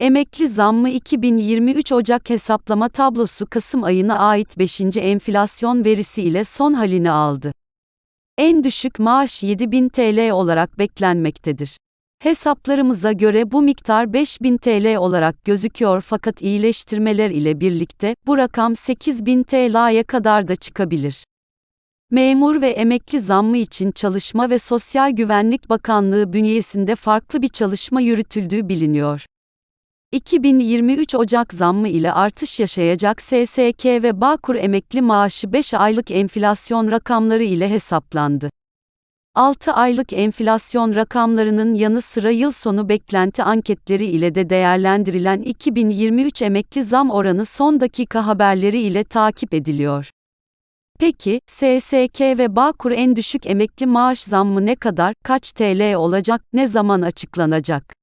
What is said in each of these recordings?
Emekli zammı 2023 Ocak hesaplama tablosu Kasım ayına ait 5. enflasyon verisi ile son halini aldı. En düşük maaş 7000 TL olarak beklenmektedir. Hesaplarımıza göre bu miktar 5000 TL olarak gözüküyor fakat iyileştirmeler ile birlikte bu rakam 8000 TL'ye kadar da çıkabilir. Memur ve emekli zammı için Çalışma ve Sosyal Güvenlik Bakanlığı bünyesinde farklı bir çalışma yürütüldüğü biliniyor. 2023 Ocak zammı ile artış yaşayacak SSK ve Bağkur emekli maaşı 5 aylık enflasyon rakamları ile hesaplandı. 6 aylık enflasyon rakamlarının yanı sıra yıl sonu beklenti anketleri ile de değerlendirilen 2023 emekli zam oranı son dakika haberleri ile takip ediliyor. Peki, SSK ve Bağkur en düşük emekli maaş zammı ne kadar, kaç TL olacak, ne zaman açıklanacak?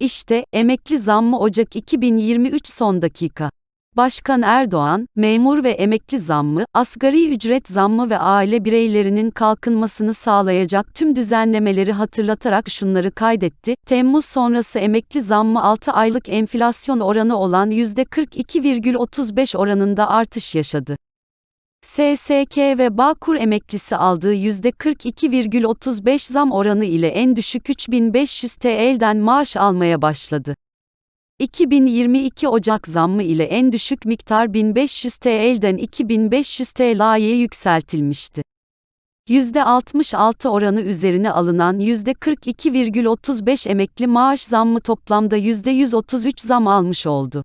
İşte, emekli zammı Ocak 2023 son dakika. Başkan Erdoğan, memur ve emekli zammı, asgari ücret zammı ve aile bireylerinin kalkınmasını sağlayacak tüm düzenlemeleri hatırlatarak şunları kaydetti. Temmuz sonrası emekli zammı 6 aylık enflasyon oranı olan %42,35 oranında artış yaşadı. SSK ve Bağkur emeklisi aldığı %42,35 zam oranı ile en düşük 3500 TL'den maaş almaya başladı. 2022 Ocak zammı ile en düşük miktar 1500 TL'den 2500 TL'ye yükseltilmişti. %66 oranı üzerine alınan %42,35 emekli maaş zammı toplamda %133 zam almış oldu.